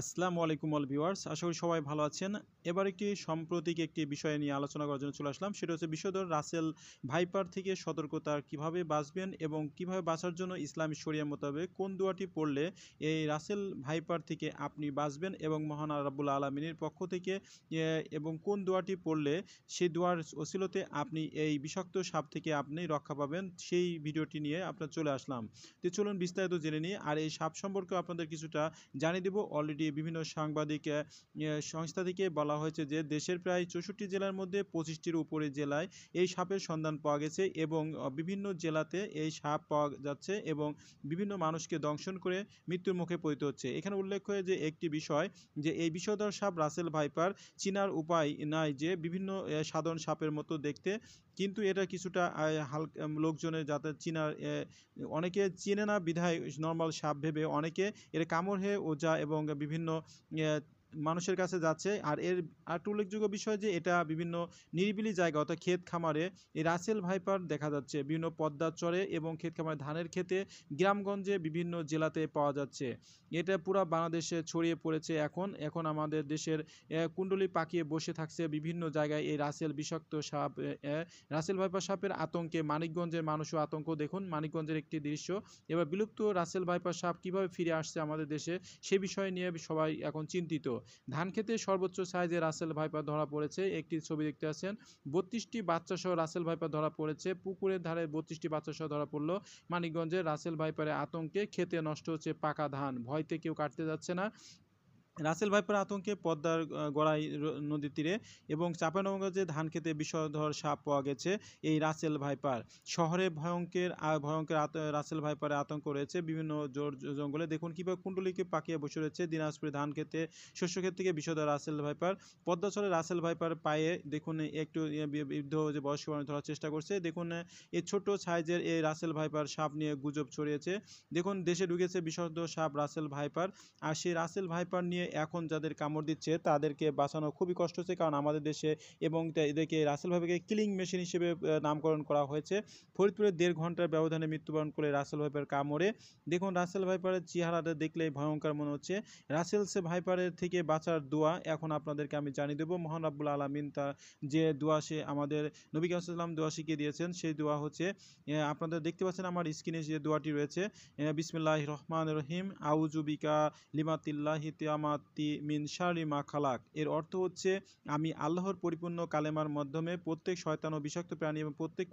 আসসালামু আলাইকুম all viewers, আশা করি সবাই ভালো আছেন। এবার একটি সাম্প্রতিক একটি বিষয় নিয়ে আলোচনা করার জন্য চলে আসলাম। সেটা হচ্ছে বিষয়ধর রাসেল ভাইপার থেকে সতর্কতা কীভাবে বাঁচবেন এবং কীভাবে বাঁচার জন্য ইসলামী শরিয়া মোতাবেক কোন দোয়াটি পড়লে এই রাসেল ভাইপার থেকে আপনি বাঁচবেন এবং মহান রাব্বুল আলমিনের পক্ষ থেকে এবং কোন দোয়াটি পড়লে সেই দোয়ার ওসিলতে আপনি এই বিষাক্ত সাপ থেকে আপনি রক্ষা পাবেন, সেই ভিডিওটি নিয়ে আপনার চলে আসলাম। তো চলুন বিস্তারিত জেনে নিই। আর এই সাপ সম্পর্কে আপনাদের কিছুটা জানিয়ে দেবো। অলরেডি বিভিন্ন সাংবাদিক সংস্থা থেকে বলা হয়েছে যে দেশের প্রায় চৌষট্টি জেলার মধ্যে পঁচিশটির উপরে জেলায় এই সাপের সন্ধান পাওয়া গেছে এবং বিভিন্ন জেলাতে এই সাপ পাওয়া যাচ্ছে এবং বিভিন্ন মানুষকে দংশন করে মৃত্যুর মুখে পতিত হচ্ছে। এখানে উল্লেখ হয় যে একটি বিষয় যে এই বিষধর সাপ রাসেল ভাইপার চিনার উপায় নাই যে বিভিন্ন সাধারণ সাপের মতো দেখতে, কিন্তু এটা কিছুটা হালকা লোকজনের যাতে চিনার অনেকে চেনে না বিধায় নর্মাল সাপ ভেবে অনেকে এর কামড় হয়ে ওজা এবং বিভিন্ন 那。মানুষের কাছে যাচ্ছে। আর এর আরেকটা উল্লেখযোগ্য বিষয় যে এটা বিভিন্ন নিরিবিলি জায়গা, অর্থাৎ ক্ষেত খামারে এই রাসেল ভাইপার দেখা যাচ্ছে। বিভিন্ন পদ্মার চরে এবং ক্ষেত খামারে ধানের ক্ষেতে গ্রামগঞ্জে বিভিন্ন জেলাতে পাওয়া যাচ্ছে। এটা পুরো বাংলাদেশে ছড়িয়ে পড়েছে এখন। এখন আমাদের দেশের কুণ্ডলি পাকিয়ে বসে থাকছে বিভিন্ন জায়গায় এই রাসেল বিষাক্ত সাপ রাসেল ভাইপার সাপের আতঙ্কে মানিকগঞ্জের মানুষও আতঙ্ক। দেখুন, মানিকগঞ্জের একটি দৃশ্য। এবার বিলুপ্ত রাসেল ভাইপার সাপ কীভাবে ফিরে আসছে আমাদের দেশে, সে বিষয় নিয়ে সবাই এখন চিন্তিত। ধান খেতে সর্বোচ্চ সাইজে রাসেল ভাইপার ধরা পড়েছে। একটি ছবি দেখতে পাচ্ছেন। বত্রিশটি বাচ্চা সহ রাসেল ভাইপার ধরা পড়েছে। পুকুরের ধারে বত্রিশটি বাচ্চা সহ ধরা পড়ল। মানিকগঞ্জের রাসেল ভাইপারের আতঙ্কে খেতে নষ্ট হচ্ছে পাকা ধান। ভয়তে কেউ কাটতে যাচ্ছে না। রাসেল ভাইপার আতঙ্কে পদ্মার গড়াই নদীর তীরে এবং চাঁপানগঞ্জে ধান খেতে বিষধর সাপ পাওয়া গেছে, এই রাসেল ভাইপার। শহরে ভয়ঙ্কর ভয়ঙ্কর রাসেল ভাইপারের আতঙ্ক রয়েছে বিভিন্ন জোর জঙ্গলে। দেখুন কীভাবে কুণ্ডলিকে পাকিয়ে বসে রয়েছে দিনাজপুরে ধান খেতে শস্য ক্ষেত থেকে বিষধর রাসেল ভাইপার। পদ্মাচলে রাসেল ভাইপার পায়ে দেখুন একটু বৃদ্ধ যে বয়স্ক মানুষ ধরার চেষ্টা করছে। দেখুন এই ছোট সাইজের এই রাসেল ভাইপার সাপ নিয়ে গুজব ছড়িয়েছে। দেখুন, দেশে ঢুকেছে বিষধর সাপ রাসেল ভাইপার। আর সেই রাসেল ভাইপার নিয়ে এখন যাদের কামড় দিচ্ছে, তাদেরকে বাঁচানো খুবই কষ্ট হচ্ছে কারণ আমাদের দেশে এবং এদেরকে রাসেল ভাইপারকে কিলিং মেশিন হিসেবে নামকরণ করা হয়েছে। ফরিদপুরে দেড় ঘণ্টার ব্যবধানে মৃত্যুবরণ করে রাসেল ভাইপার কামড়ে। দেখুন, রাসেল ভাইপারের চেহারাটা দেখলেই ভয়ঙ্কর মনে হচ্ছে। রাসেল সে ভাইপারের থেকে বাঁচার দোয়া এখন আপনাদেরকে আমি জানিয়ে দেবো। মহান রাব্বুল আলমিন তা যে দোয়া সে আমাদের নবী কালাম দোয়া শিখিয়ে দিয়েছেন, সেই দোয়া হচ্ছে আপনাদের দেখতে পাচ্ছেন আমার স্ক্রিনে যে দোয়াটি রয়েছে বিসমিল্লাহ রহমান রহিম আউজুবিকা লিমাতিল্লাহিতিয়ামাতি শারি মা খালাক। এর অর্থ হচ্ছে, আমি আল্লাহর পরিপূর্ণ কালেমার মাধ্যমে প্রত্যেক শয়তান ও বিষাক্ত প্রাণী এবং প্রত্যেক